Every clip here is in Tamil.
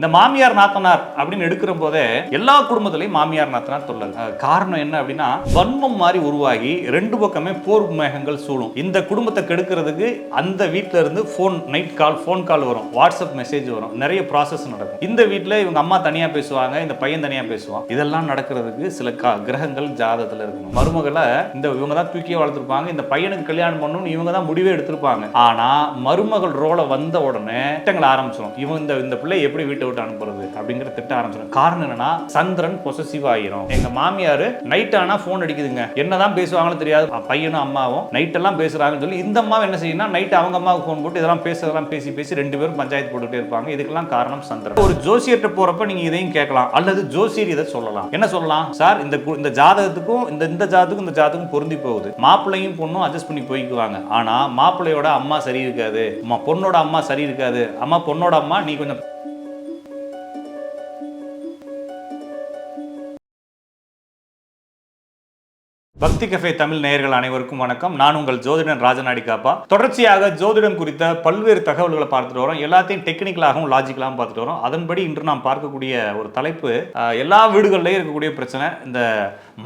இந்த மாமியார் நாத்தனார் அப்படின்னு எடுக்கிற போதே எல்லா குடும்பத்திலையும் மாமியார் நாத்தனார் தொல்லல். காரணம் என்ன அப்படின்னா வன்மம் மாதிரி உருவாகி ரெண்டு பக்கமே போர் மேகங்கள் சூழும். இந்த குடும்பத்தை கெடுக்கிறதுக்கு அந்த வீட்டில இருந்து phone night call phone call வரும். வாட்ஸ்அப் மெசேஜ் வரும். நிறைய ப்ராசஸ் நடக்கும். இந்த வீட்டில் இவங்க அம்மா தனியா பேசுவாங்க இந்த பையன் தனியா பேசுவான். இதெல்லாம் நடக்கிறதுக்கு சில கா கிரகங்கள் ஜாதத்தில் இருக்கணும். மருமகளை இந்த இவங்க தான் தூக்கியே வளர்த்துருப்பாங்க இந்த பையனுக்கு கல்யாணம் பண்ணணும்னு இவங்க தான் முடிவே எடுத்திருப்பாங்க. ஆனா மருமகள் ரோலை வந்த உடனே திட்டங்களை ஆரம்பிச்சிடும் இவங்க இந்த இந்த பிள்ளை எப்படி வீட்டு விட்டு அனுப்புறது அப்படிங்கிற திட்ட ஆரம்பிச்சிடும். காரணம் என்னன்னா சந்திரன் பொசசிவ் ஆயிரும். எங்க மாமியார் நைட் ஆனா ஃபோன் அடிக்குதுங்க. என்னதான் பேசுவாங்களோ தெரியாது. பையனும் அம்மாவும் நைட் எல்லாம் பேசுறாங்கன்னு சொல்லி இந்த அம்மா என்ன செய்யணும் நைட் அவங்க அம்மாவுக்கு ஃபோன் போட்டு இதெல்லாம் பேசுறதெல்லாம் பேசி பேசி ரெண்டு பேரும் பஞ்சாயத்து போட்டுட்டே இருப்பாங்க. இதுக்கெல்லாம் காரணம் சந்திரன். ஒரு ஜோசியர்கிட்ட போறப்ப நீங்க இதையும் கேட்கலாம். அல்லது ஜோசியர் இதை சொல்லலாம். என்ன சொல்லலாம்? சார் இந்த இந்த ஜாதகத்துக்கும் இந்த இந்த ஜாதகத்துக்கும் இந்த ஜாதகம் பொருந்தி போகுது. மாப்பிள்ளையும் பொண்ணும் அட்ஜஸ்ட் பண்ணி போய்க்குவாங்க. ஆனா மாப்பிள்ளையோட அம்மா சரி இருக்காது. அம்மா பொண்ணோட அம்மா சரி இருக்காது. அம்மா பொண்ணோட அம்மா நீ கொஞ்சம் பக்தி கஃபே தமிழ் நேயர்கள் அனைவருக்கும் வணக்கம். நான் உங்கள் ஜோதிடன் ராஜநாடி காப்பா தொடர்ச்சியாக ஜோதிடம் குறித்த பல்வேறு தகவல்களை பார்த்துட்டு வரோம். எல்லாத்தையும் டெக்னிக்கலாகவும் லாஜிக்கலாகவும் பார்த்துட்டு வரோம். அதன்படி இன்று நாம் பார்க்கக்கூடிய ஒரு தலைப்பு எல்லா வீடுகள்லையும் இருக்கக்கூடிய பிரச்சனை இந்த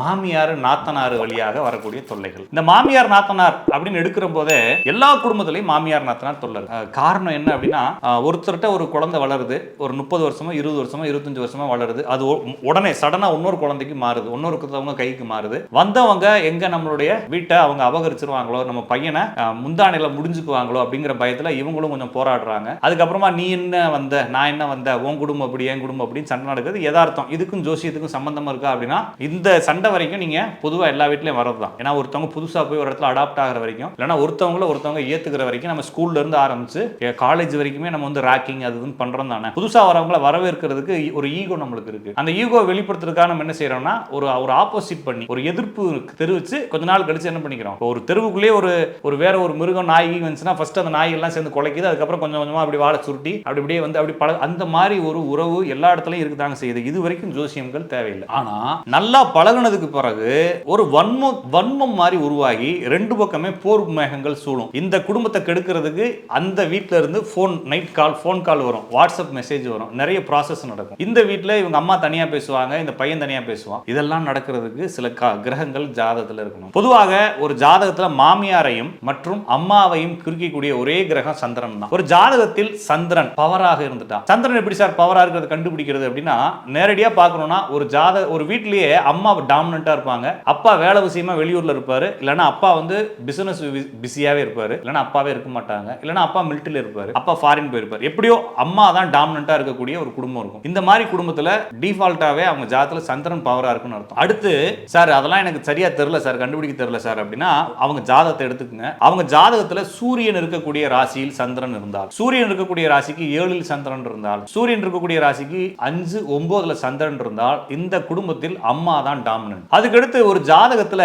மாமியார் நாத்தனார் வழியாக வரக்கூடிய தொல்லைகள். இந்த மாமியார் நாத்தனார் அப்படின்னு எடுக்கிற போதே எல்லா குடும்பத்திலையும் மாமியார் நாத்தனார் தொல்லை காரணம் என்ன அப்படின்னா ஒருத்தர்கிட்ட ஒரு குழந்தை வளருது. ஒரு முப்பது வருஷமோ இருபது வருஷமோ இருபத்தஞ்சு வருஷமா வளருது. அது உடனே சடனாக இன்னொரு குழந்தைக்கு மாறுது. இன்னொருத்தவங்க கைக்கு மாறுது. வந்தவங்க எங்க நம்மளுடைய வீட்டை அவங்க அபகரிச்சிருவாங்களோ நம்ம பையனை அஹ், முந்தானையில முடிஞ்சுக்குவாங்களோ அப்படிங்கிற பயத்துல இவங்களும் கொஞ்சம் போராடுறாங்க. அதுக்கப்புறமா நீ என்ன வந்த நான் என்ன வந்த உன் குடும்பம் அப்படி என் குடும்பம் அப்படின்னு சண்டை நடக்குது. யதார்த்தம். இதுக்கும் ஜோசியத்துக்கும் சம்மந்தமாக இருக்கா அப்படின்னா இந்த சண்டை வரைக்கும் நீங்க பொதுவா எல்லா வீட்லயும் வரது தான் ஏன்னா ஒருத்தவங்க புதுசா போய் ஒரு இடத்துல அடாப்ட் ஆகிற வரைக்கும் இல்லைன்னா ஒருத்தவங்கள ஒருத்தவங்க ஏத்துக்கிற வரைக்கும் நம்ம ஸ்கூல்ல இருந்து ஆரம்பிச்சு காலேஜ் வரைக்குமே நம்ம வந்து ரேக்கிங் அது இதுன்னு பண்றோம் தானே. புதுசா வரவங்கள வரவேற்கிறதுக்கு ஒரு ஈகோ நம்மளுக்கு இருக்கு. அந்த ஈகோ வெளிப்படுத்துறதுக்காக நம்ம என்ன செய்யறோம்னா ஒரு ஒரு ஆப்போசிட் பண்ணி ஒரு எதிர்ப்பு தெரிவிச்சு கொஞ்ச நாள் கழிச்சு என்ன பண்ணிக்கிறோம்? ஒரு தெருவுக்குள்ளேயே ஒரு ஒரு வேற ஒரு மிருகம் நாய் வந்துச்சுன்னா ஃபர்ஸ்ட் அந்த நாய்கள்லாம் சேர்ந்து குலைக்குது. அதுக்கப்புறம் கொஞ்சம் கொஞ்சமாக அப்படி வாழை சுருட்டி அப்படி அப்படியே வந்து அப்படி பழ அந்த மாதிரி ஒரு உறவு எல்லா இடத்துலயும் இருக்குதாங்க செய்யுது. இது வரைக்கும் ஜோசியங்கள் தேவையில்லை. ஆனா நல்லா பழகுனதுக்கு பிறகு ஒரு வன்மம் வன்மம் மாதிரி உருவாகி ரெண்டு பக்கமே போர் மேகங்கள் சூழும். இந்த குடும்பத்தை கெடுக்கிறதுக்கு அந்த வீட்டில இருந்து phone night call phone call வரும். வாட்ஸ்அப் மெசேஜ் வரும். நிறைய ப்ராசஸ் நடக்கும். இந்த வீட்டில் இவங்க அம்மா தனியா பேசுவாங்க இந்த பையன் தனியாக பேசுவான். இதெல்லாம் நடக்கிறதுக்கு சில கா- கிரகங்கள் ஜாதகத்துல இருக்கணும். பொதுவாக ஒரு ஜாதகத்தில் மாமியாரையும் மற்றும் அம்மாவையும் குறிக்கக்கூடிய ஒரே கிரகம் சந்திரன் தான். ஒரு ஜாதகத்தில் சந்திரன் பவராக இருந்துட்டா. சந்திரன் எப்படி சார் பவராக இருக்கிறது கண்டுபிடிக்கிறது அப்படின்னா நேரடியாக பார்க்கணும்னா ஒரு ஜாத ஒரு வீட்லேயே அம்மா டாமினண்டா இருப்பாங்க. அப்பா வேலை விஷயமா வெளியூர்ல இருப்பார். இல்லைன்னா அப்பா வந்து பிசினஸ் பிஸியாகவே இருப்பார். இல்லைன்னா அப்பாவே இருக்க மாட்டாங்க. இல்லைன்னா அப்பா மிலிட்டரியில் இருப்பார். அப்பா ஃபாரின் போயிருப்பார். எப்படியோ அம்மா தான் டாமினண்டா இருக்கக்கூடிய ஒரு குடும்பம் இருக்கும். இந்த மாதிரி குடும்பத்துல டிஃபால்ட்டாகவே அவங்க ஜாதத்தில் சந்திரன் பவராக இருக்குன்னு அர்த்தம். அடுத்து சார் அதெல்லாம் எனக்கு சரியா தெரியல சார் கண்டுபிடிக்க தெரியல சார் அப்படின்னா அவங்க ஜாதகத்தை எடுத்துக்கோங்க. அவங்க ஜாதகத்துல சூரியன் இருக்கக்கூடிய ராசியில் சந்திரன் இருந்தால் சூரியன் இருக்கக்கூடிய ராசிக்கு ஏழில் சந்திரன் இருந்தால் சூரியன் இருக்கக்கூடிய ராசிக்கு அஞ்சு ஒன்பதுல சந்திரன் இருந்தால் இந்த குடும்பத்தில் அம்மா தான் டாமினன்ட் அதுக்கடுத்து ஒரு ஜாதகத்துல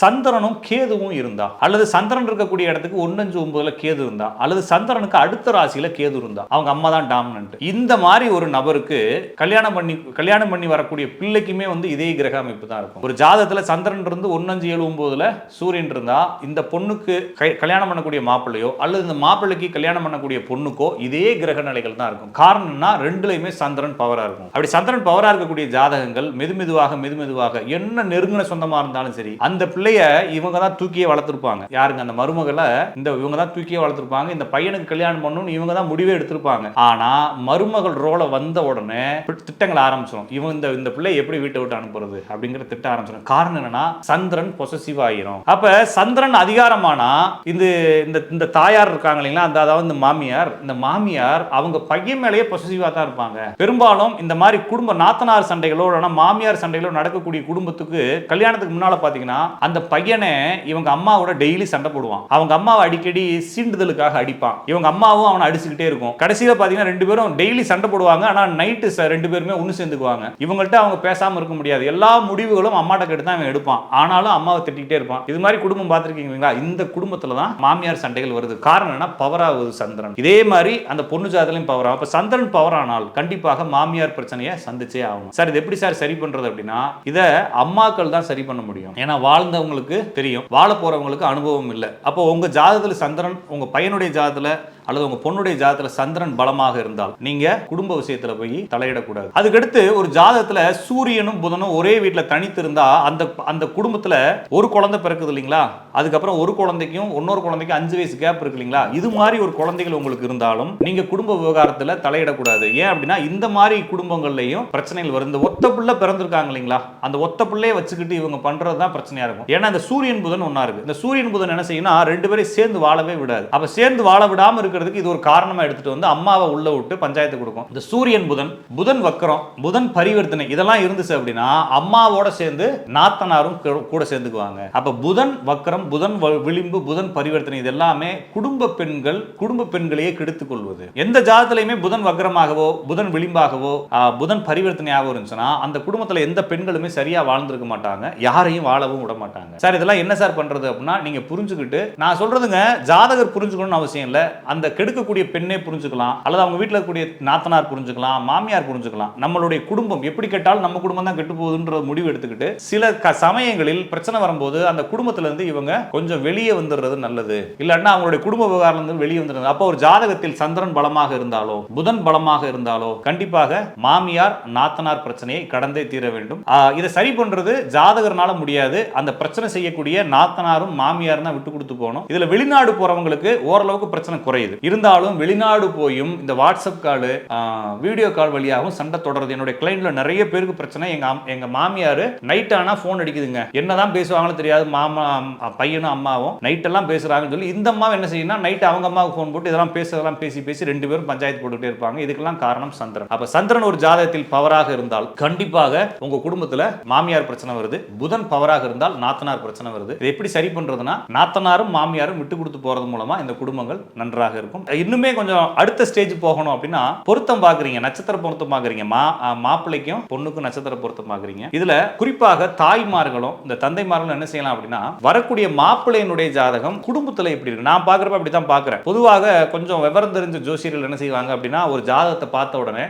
சந்திரனும் கேதுவும் இருந்தா அல்லது சந்திரன் இருக்கக்கூடிய இடத்துக்கு ஒன்னஞ்சு ஒன்பதுல கேது இருந்தா அல்லது சந்திரனுக்கு அடுத்த ராசியில கேது இருந்தா அவங்க அம்மா தான் டாமினன்ட் இந்த மாதிரி ஒரு நபருக்கு கல்யாணம் பண்ணி கல்யாணம் பண்ணி வரக்கூடிய பிள்ளைக்குமே வந்து இதே கிரக அமைப்பு தான் இருக்கும். ஒரு ஜாதகத்துல சந்திரன் இருந்து ஒன்னஞ்சு ஏழு ஒம்போதில் சூரியன் இருந்தா இந்த பொண்ணுக்கு கல்யாணம் பண்ணக்கூடிய மாப்பிள்ளையோ அல்லது இந்த மாப்பிள்ளைக்கு கல்யாணம் பண்ணக்கூடிய பொண்ணுக்கோ இதே கிரக நிலைகள் தான் இருக்கும். காரணம்னா ரெண்டுலையுமே சந்திரன் பவரா இருக்கும். அப்படி சந்திரன் பவரா இருக்கக்கூடிய ஜாதகங்கள் மெதுமெதுவாக மெதுமெதுவாக என்ன நெருங்கின சொந்தமா இருந்தாலும் சரி அந்த பிள்ளைய இவங்க தான் தூக்கியே வளர்த்துருப்பாங்க. யாருங்க? அந்த மருமகளை இந்த இவங்க தான் தூக்கியே வளர்த்துருப்பாங்க. இந்த பையனுக்கு கல்யாணம் பண்ணணும்னு இவங்க தான் முடிவே எடுத்திருப்பாங்க. ஆனா மருமகள் ரோல வந்த உடனே திட்டங்கள் ஆரம்பிச்சிடும் இவன் இந்த இந்த பிள்ளை எப்படி வீட்டை விட்டு அனுப்புறது அப்படிங்கிற திட்டம் ஆரம்பிச்சிடும் காரணம் என்னன்னா சந்திரன் பொசசிவ் ஆகிரும் அப்ப சந்திரன் அதிகாரமானா இந்த இந்த இந்த தாயார் இருக்காங்க இல்லைங்களா அந்த அதாவது இந்த மாமியார் இந்த மாமியார் அவங்க பையன் மேலேயே பொசசிவா தான் இருப்பாங்க. பெரும்பாலும் இந்த மாதிரி குடும்ப நாத்தனார் சண்டைகளோ ஆனால் மாமியார் சண்டைகளோ நடக்கக்கூடிய குடும்பத்துக்கு கல்யாணத்துக்கு முன்னால பாத்தீங்கன்னா அந்த பையனை இவங்க அம்மாவோட டெய்லி சண்டை போடுவான். அவங்க அம்மாவை அடிக்கடி சீண்டுதலுக்காக அடிப்பான். இவங்க அம்மாவும் அவனை அடிச்சுக்கிட்டே இருக்கும். கடைசியில பாத்தீங்கன்னா ரெண்டு பேரும் டெய்லி சண்டை போடுவாங்க. ஆனா நைட்டு ரெண்டு பேருமே ஒன்று சேர்ந்துக்குவாங்க. இவங்கள்ட்ட அவங்க பேசாம இருக்க முடியாது. எல்லா முடிவுகளும் அம்மாட்ட கேட்டு தான் அவன் எடுப்பான் ஆனாலும் அம்மாவை திட்டிக்கிட்டே இருப்பான். இது மாதிரி குடும்பம் பார்த்துருக்கீங்களா இந்த குடும்பத்துல தான் மாமியார் சண்டைகள் வருது. காரணம் என்ன பவர் ஆகுது சந்திரன். இதே மாதிரி அந்த பொண்ணு ஜாதலையும் பவர். ஆகும் அப்போ சந்திரன் பவர் ஆனால் கண்டிப்பாக மாமியார் பிரச்சனையை சந்திச்சே ஆகும் சார் இது எப்படி சார் சரி பண்றது அப்படின்னா இதை அம்மாக்கள் தான் சரி பண்ண முடியும். ஏன்னா வாழ்ந்தவங்களுக்கு தெரியும். வாழ போறவங்களுக்கு அனுபவம் இல்லை. அப்போ உங்க ஜாதத்தில் சந்திரன் உங்க பையனுடைய ஜாதத்தில் அல்லது உங்க பொண்ணுடைய ஜாதகத்துல சந்திரன் பலமாக இருந்தால் நீங்க குடும்ப விஷயத்துல போய் தலையிடக்கூடாது. அதுக்கடுத்து ஒரு ஜாதகத்துல சூரியனும் புதனும் ஒரே வீட்டுல தனித்து இருந்தா அந்த அந்த குடும்பத்துல ஒரு குழந்தை பிறக்குது இல்லைங்களா? அதுக்கப்புறம் ஒரு குழந்தைக்கும் இன்னொரு குழந்தைக்கும் அஞ்சு வயசு கேப் இருக்கு இல்லைங்களா? இது மாதிரி ஒரு குழந்தைகள் உங்களுக்கு இருந்தாலும் நீங்க குடும்ப விவகாரத்துல தலையிடக்கூடாது. ஏன் அப்படின்னா இந்த மாதிரி குடும்பங்கள்லயும் பிரச்சனைகள் வரும் இந்த ஒத்த பிள்ளை பிறந்திருக்காங்க இல்லைங்களா? அந்த ஒத்த புள்ளையே வச்சுக்கிட்டு இவங்க பண்றது தான் பிரச்சனையா இருக்கும். ஏன்னா இந்த சூரியன் புதன் ஒன்னா இருக்கு. இந்த சூரியன் புதன் என்ன செய்யணும் ரெண்டு பேரும் சேர்ந்து வாழவே விடாது. அப்ப சேர்ந்து வாழ விடாம இருக்கிறதுக்கு இது ஒரு காரணமா எடுத்துட்டு வந்து அம்மாவை உள்ள விட்டு பஞ்சாயத்து கொடுக்கும். இந்த சூரியன் புதன் புதன் வக்கரம் புதன் பரிவர்த்தனை இதெல்லாம் இருந்துச்சு அப்படின்னா அம்மாவோட சேர்ந்து நாத்தனாரும் கூட- சேர்ந்துக்குவாங்க. அப்ப புதன் வக்கரம் புதன் விளிம்பு புதன் பரிவர்த்தனை இது எல்லாமே குடும்ப பெண்கள் குடும்ப பெண்களையே கெடுத்துக் கொள்வது. எந்த ஜாதத்திலையுமே புதன் வக்கரமாகவோ புதன் விளிம்பாகவோ புதன் பரிவர்த்தனையாகவோ இருந்துச்சுன்னா அந்த குடும்பத்துல எந்த பெண்களுமே சரியா வாழ்ந்திருக்க மாட்டாங்க. யாரையும் வாழவும் விட மாட்டாங்க. சார் இதெல்லாம் என்ன சார் பண்றது அப்படின்னா நீங்க புரிஞ்சுக்கிட்டு நான் சொல்றதுங்க ஜாதகர் புரிஞ்சுக்கணும்னு அவசியம் இல்லை. அந்த கெடுக்கக்கூடிய பெண்ணே புரிஞ்சுக்கலாம் அல்லது அவங்க வீட்டில் இருக்கக்கூடிய நாத்தனார் புரிஞ்சுக்கலாம் மாமியார் புரிஞ்சுக்கலாம். நம்மளுடைய குடும்பம் எப்படி கெட்டாலும் நம்ம குடும்பம் தான் கெட்டு போகுதுன்ற முடிவு எடுத்துக்கிட்டு சில க சமயங்களில் பிரச்சனை வரும்போது அந்த குடும்பத்திலேருந்து இவங்க கொஞ்சம் வெளியே வந்துடுறது நல்லது. இல்லைன்னா அவங்களுடைய குடும்ப விவகாரம் வெளியே வந்துடுறது. அப்போ ஒரு ஜாதகத்தில் சந்திரன் பலமாக இருந்தாலோ புதன் பலமாக இருந்தாலோ கண்டிப்பாக மாமியார் நாத்தனார் பிரச்சனையை கடந்தே தீர வேண்டும். இதை சரி பண்றது ஜாதகர்னால முடியாது. அந்த பிரச்சனை செய்யக்கூடிய நாத்தனாரும் மாமியாரும் தான் விட்டு கொடுத்து போகணும். இதுல வெளிநாடு போறவங்களுக்கு ஓரளவுக்கு பிரச்சனை குறையுது. இருந்தாலும் வெளிநாடு போயும் இந்த வாட்ஸ்அப் காலு வீடியோ கால் வழியாகவும் சண்டை தொடருது. என்னுடைய கிளைண்ட்ல நிறைய பேருக்கு பிரச்சனை. எங்க எங்க மாமியார் நைட் ஆனா ஃபோன் அடிக்குதுங்க. என்னதான் பேசுவாங்களோ தெரியாது. மாமா பையனும் அம்மாவும் நைட் எல்லாம் பேசுறாங்கன்னு சொல்லி இந்த அம்மா என்ன செய்யணும் நைட் அவங்க அம்மாவுக்கு ஃபோன் போட்டு இதெல்லாம் பேசுறதெல்லாம் பேசி பேசி ரெண்டு பேரும் பஞ்சாயத்து போட்டுக்கிட்டே இருப்பாங்க. இதுக்கெல்லாம் காரணம் சந்திரன். அப்ப சந்திரன் ஒரு ஜாதகத்தில் பவராக இருந்தால் கண்டிப்பாக உங்க குடும்பத்துல மாமியார் பிரச்சனை வருது. புதன் பவராக இருந்தால் நாத்தனார் பிரச்சனை வருது. இது எப்படி சரி பண்றதுன்னா நாத்தனாரும் மாமியாரும் விட்டு கொடுத்து போறது மூலமா இந்த குடும்பங்கள் நன்றாக இருக்கும். இன்னுமே கொஞ்சம் அடுத்த ஸ்டேஜ் போகணும் அப்படின்னா பொருத்தம் பாக்குறீங்க நட்சத்திர பொருத்தம் பாக்குறீங்க மா மாப்பிள்ளைக்கும் பொண்ணுக்கும் நட்சத்திர பொருத்தம் பாக்குறீங்க இதுல குறிப்பாக தாய்மார்களும் இந்த தந்தைமார்களும் என்ன செய்யலாம் அப்படின்னா வரக்கூடிய மாப்பிள்ளையினுடைய ஜாதகம் குடும்பத்துல எப்படி இருக்கு? நான் பாக்குறப்ப அப்படி தான் பாக்குறேன் பொதுவாக கொஞ்சம் விவரம் தெரிஞ்ச ஜோசியர்கள் என்ன செய்வாங்க அப்படின்னா ஒரு ஜாதகத்தை பார்த்த உடனே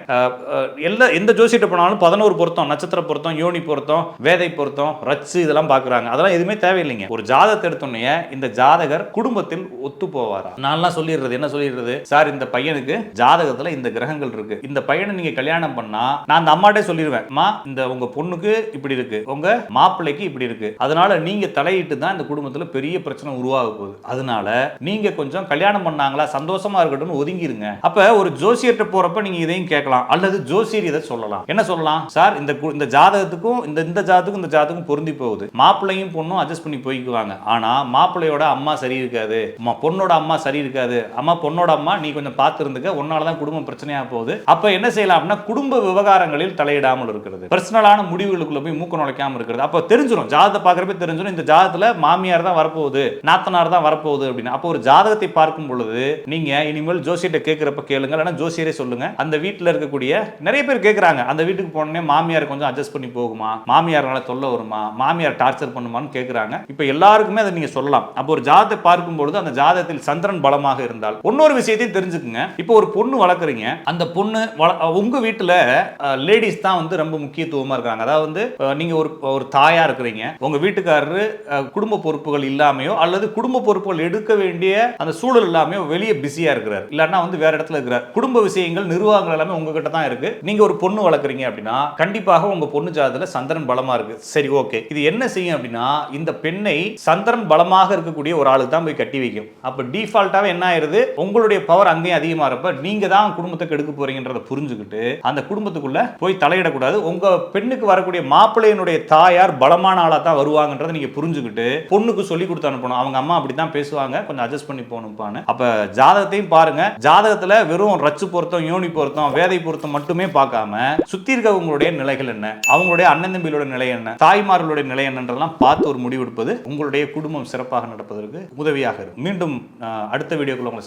எல்லா எந்த ஜோசியிட்ட போனாலும் பதினோரு பொருத்தம் நட்சத்திர பொருத்தம் யோனி பொருத்தம் வேதை பொருத்தம் ரச்சு இதெல்லாம் பாக்குறாங்க அதெல்லாம் எதுவுமே தேவையில்லைங்க. ஒரு ஜாதகத்தை எடுத்தோடனே இந்த ஜாதகர் குடும்பத்தில் ஒத்து போவாரா? நான்லாம் சொல்லிடுறது என்ன சொல்லிடுறது? சார் இந்த பையனுக்கு ஜாதகத்துல இந்த கிரகங்கள் இருக்கு. இந்த பையனை நீங்க கல்யாணம் பண்ணா நான் அந்த அம்மாட்டே சொல்லிடுவேன் அம்மா இந்த உங்க பொண்ணுக்கு இப்படி இருக்கு உங்க மாப்பிள்ளைக்கு இப்படி இருக்கு. அதனால நீங்க தலையிட்டு தான் இந்த குடும்பத்துல பெரிய பிரச்சனை உருவாக போகுது. அதனால நீங்க கொஞ்சம் கல்யாணம் பண்ணாங்களா சந்தோஷமா இருக்கட்டும் ஒதுங்கிருங்க. அப்ப ஒரு ஜோசியர்கிட்ட போறப்ப நீங்க இதையும் கேட்கலாம் அல்லது ஜோசியர் இதை சொல்லலாம். என்ன சொல்லலாம்? சார் இந்த இந்த ஜாதகத்துக்கும் இந்த இந்த ஜாதகத்துக்கும் இந்த ஜாதகத்துக்கும் பொருந்தி போகுது. மாப்பிள்ளையும் பொண்ணும் அட்ஜஸ்ட் பண்ணி போய்க்குவாங்க. ஆனா மாப்பிள்ளையோட அம்மா சரி இருக்காது. பொண்ணோட அம்மா சரி இருக்காது. அம்மா அம்மா பொண்ணோட அம்மா நீ கொஞ்சம் பார்த்துருந்துக்க உன்னால தான் குடும்பம் பிரச்சனையா போகுது. அப்ப என்ன செய்யலாம் அப்படின்னா குடும்ப விவகாரங்களில் தலையிடாமல் இருக்கிறது. பர்சனலான முடிவுகளுக்குள்ள போய் மூக்க நுழைக்காம இருக்கிறது. அப்ப தெரிஞ்சிடும் ஜாதத்தை பார்க்கறப்ப தெரிஞ்சிடும் இந்த ஜாதத்தில் மாமியார் தான் வரப்போகுது நாத்தனார் தான் வரப்போகுது அப்படின்னு. அப்போ ஒரு ஜாதகத்தை பார்க்கும் பொழுது நீங்க இனிமேல் ஜோசியிட்ட கேட்கிறப்ப கேளுங்க இல்லைன்னா ஜோசியரே சொல்லுங்க. அந்த வீட்டில் இருக்கக்கூடிய நிறைய பேர் கேட்குறாங்க அந்த வீட்டுக்கு போனோடனே மாமியார் கொஞ்சம் அட்ஜஸ்ட் பண்ணி போகுமா? மாமியார்னால தொல்லை வருமா? மாமியார் டார்ச்சர் பண்ணுமான்னு கேட்குறாங்க இப்போ எல்லாருக்குமே அதை நீங்க சொல்லலாம். அப்போ ஒரு ஜாதத்தை பார்க்கும் பொழுது அந்த ஜாதகத்தில் சந்திரன் பலமாக இருந்தால் இன்னொரு விஷயத்தையும் தெரிஞ்சுக்குங்க. இப்போ ஒரு பொண்ணு வளர்க்குறீங்க. அந்த பொண்ணு வள- உங்க வீட்டில் லேடிஸ் தான் வந்து ரொம்ப முக்கியத்துவமாக இருக்காங்க. அதாவது வந்து நீங்கள் நீங்க ஒரு ஒரு தாயா இருக்கிறீங்க. உங்க வீட்டுக்காரரு குடும்ப பொறுப்புகள் இல்லாமையோ அல்லது குடும்ப பொறுப்புகள் எடுக்க வேண்டிய அந்த சூழல் இல்லாமையோ வெளியே பிஸியா இருக்கிறார். இல்லைன்னா வந்து வேற இடத்துல இருக்கிறார். குடும்ப விஷயங்கள் நிர்வாகங்கள் எல்லாமே உங்ககிட்ட தான் இருக்கு. நீங்க ஒரு பொண்ணு வளர்க்குறீங்க அப்படின்னா கண்டிப்பாக உங்க பொண்ணு ஜாதத்துல சந்திரன் பலமா இருக்கு. சரி ஓகே. இது என்ன செய்யும் அப்படின்னா இந்த பெண்ணை சந்திரன் பலமாக இருக்கக்கூடிய ஒரு ஆளுக்கு தான் போய் கட்டி வைக்கும். அப்போ டிஃபால்ட்டாவே என்ன ஆயிருது? உங்களுடைய பவர் அங்கேயும் அதிகமாக இருப்ப நீங்க தான் குடும்பத்தை கெடுக்க போறீங்கன்றத புரிஞ்சுக்கிட்டு அந்த குடும்பத்துக்குள்ள போய் தலையிடக்கூடாது. உங்க பெண்ணுக்கு வரக்கூடிய மாப்பிள்ளையினுடைய தாயார் பலமான ஆளாக தான் வருவாங்கன்றதை நீங்க புரிஞ்சுக்கிட்டு பொண்ணுக்கு சொல்லி கொடுத்து அனுப்பணும். அவங்க அம்மா அப்படி தான் பேசுவாங்க. கொஞ்சம் அட்ஜஸ்ட் பண்ணி போகணும்ப்பான்னு. அப்போ ஜாதகத்தையும் பாருங்க. ஜாதகத்துல வெறும் ரச்சு பொருத்தம் யோனி பொருத்தம் வேதை பொருத்தம் மட்டுமே பார்க்காம சுத்தி இருக்கவங்களுடைய நிலைகள் என்ன? அவங்களுடைய அண்ணன் தம்பிகளோட நிலை என்ன? தாய்மார்களுடைய நிலை என்னன்றதெல்லாம் பார்த்து ஒரு முடிவெடுப்பது உங்களுடைய குடும்பம் சிறப்பாக நடப்பதற்கு உதவியாக இருக்கும். மீண்டும் அடுத்த வீடியோக்குள்ள உங்களை